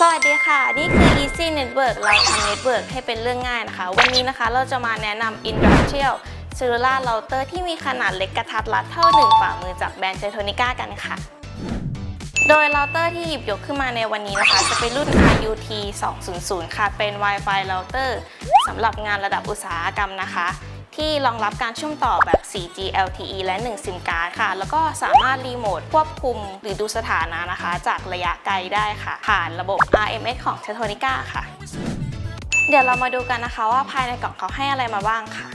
สวัสดีค่ะ นี่คือ Easy Network เราทำ Network ให้เป็นเรื่องง่ายนะคะ วันนี้นะคะเราจะมาแนะนำ Industrial Cellular Router ที่มีขนาดเล็กกระทัดรัดเท่าหนึ่งฝ่ามือจากแบรนด์เจโทนิก้ากันค่ะ โดยเราเตอร์ที่หยิบยกขึ้นมาในวันนี้นะคะ จะเป็นรุ่น RUT 200 ค่ะ เป็น Wi-Fi router สำหรับงานระดับอุตสาหกรรมนะคะ ที่รองรับการเชื่อมต่อแบบ 4G LTE และ 1 ซิมการ์ดค่ะ แล้วก็สามารถรีโมทควบคุมหรือดูสถานะนะคะ จากระยะไกลได้ค่ะ ผ่านระบบ RMS ของ t e t o n i c a ค่ะ เดี๋ยวเรามาดูกันนะคะว่าภายในกล่องเขาให้อะไรมาบ้างค่ะ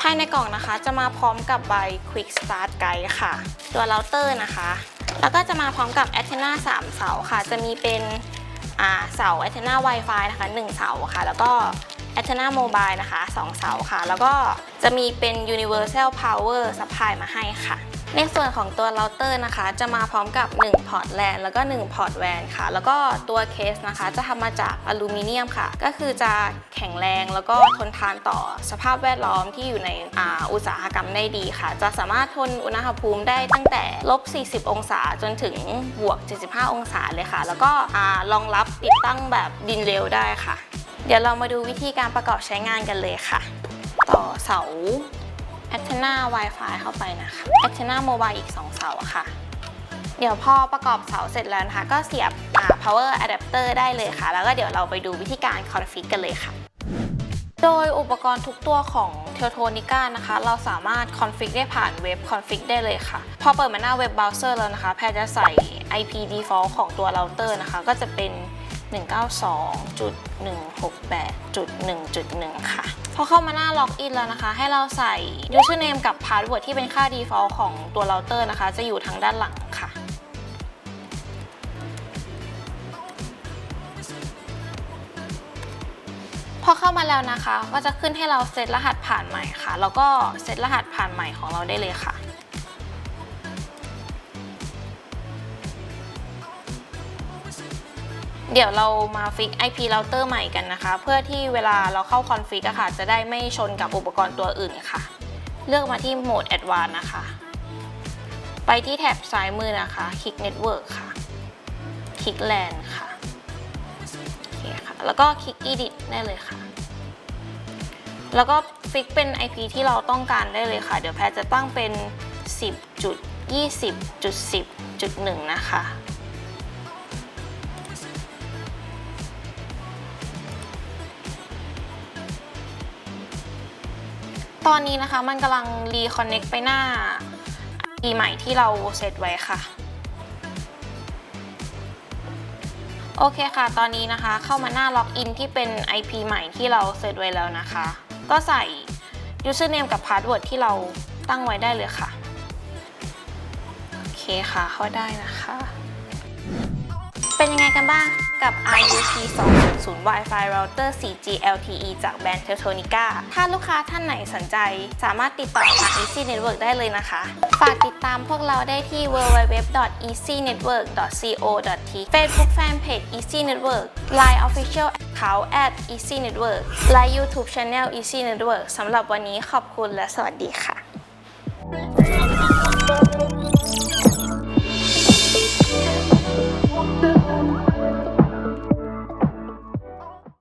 ภายในกล่องนะคะจะมาพร้อมกับใบ Quick Start Guide ค่ะ ตัวเราเตอร์นะคะ แล้วก็จะมาพร้อมกับ Antenna 3 เสาค่ะ จะมีเป็นเสา Antenna Wi-Fi นะคะ 1 เสาค่ะ แล้วก็ a t e n a Mobile นะคะ2เสาค่ะ แล้วก็จะมีเป็น Universal Power Supply มาให้ค่ะ ในส่วนของตัวเราเตอร์นะคะ จะมาพร้อมกับ 1 พอร์ตแลนแล้วก็ 1 พอร์ตแวนค่ะ แล้วก็ตัวเคสนะคะ จะทำมาจากอลูมิเนียมค่ะ ก็คือจะแข็งแรงแล้วก็ทนทานต่อสภาพแวดล้อมที่อยู่ในออุตสาหกรรมได้ดีค่ะ จะสามารถทนอุณหภูมิได้ตั้งแต่ลบ 40 องศาจนถึงบวก 75 องศาเลยค่ะ แล้วก็รองรับติดตั้งแบบดินเร็วได้ค่ะ เดี๋ยวเรามาดูวิธีการประกอบใช้งานกันเลยค่ะ ต่อเสา Antenna Wi-Fi เข้าไปนะคะ Antenna Mobile อีก 2 เสาค่ะ เดี๋ยวพอประกอบเสาเสร็จแล้วนะคะ ก็เสียบอ่า power adapter ได้เลยค่ะ แล้วก็เดี๋ยวเราไปดูวิธีการ config กันเลยค่ะโดยอุปกรณ์ทุกตัวของ t e l t o n i c a นะคะ เราสามารถ config ได้ผ่านเว็บ config ได้เลยค่ะ พอเปิดมาหน้าเว็บเบราว์เซอร์แล้วนะคะ แพรจะใส่ IP default ของตัวเราเตอร์นะคะ ก็จะเป็น 192.168.1.1 ค่ะ พอเข้ามาหน้าล็อกอินแล้วนะคะ ให้เราใส่ username กับ password ที่เป็นค่า default ของตัวเราเตอร์นะคะ จะอยู่ทางด้านหลังค่ะ พอเข้ามาแล้วนะคะ ก็จะขึ้นให้เราเซตรหัสผ่านใหม่ค่ะ แล้วก็เซตรหัสผ่านใหม่ของเราได้เลยค่ะ เดี๋ยวเรามาฟิก IP router ใหม่กันนะคะ เพื่อที่เวลาเราเข้าคอนฟิกอะค่ะ จะได้ไม่ชนกับอุปกรณ์ตัวอื่นค่ะ เลือกมาที่โหมด Advanced นะคะ ไปที่แถบซ้ายมือนะคะ คลิก Network ค่ะ คลิก LAN ค่ะโอเคค่ะ แล้วก็คลิก Edit ได้เลยค่ะ แล้วก็ฟิกเป็น IP ที่เราต้องการได้เลยค่ะ เดี๋ยวแพรจะตั้งเป็น 10.20.10.1 นะคะ ตอนนี้นะคะมันกำลังรีคอนเน็กไปหน้า IP ใหม่ที่เราเซตไว้ค่ะ โอเคค่ะ ตอนนี้นะคะเข้ามาหน้าล็อกอินที่เป็น IP ใหม่ที่เราเซตไว้แล้วนะคะ ก็ใส่ username กับ password ที่เราตั้งไว้ได้เลยค่ะ โอเคค่ะเข้าได้นะคะ เป็นยังไงกันบ้างกับ RUT 2.0 Wi-Fi Router 4G LTE จากแบรนด์ Teltonica ถ้าลูกค้าท่านไหนสนใจ สามารถติดต่อทาง Easy Network ได้เลยนะคะ ฝากติดตามพวกเราได้ที่ www.easynetwork.co.th Facebook Fanpage Easy Network Line Official Account at Easy Network และ YouTube Channel Easy Network สำหรับวันนี้ขอบคุณและสวัสดีค่ะ Thank you.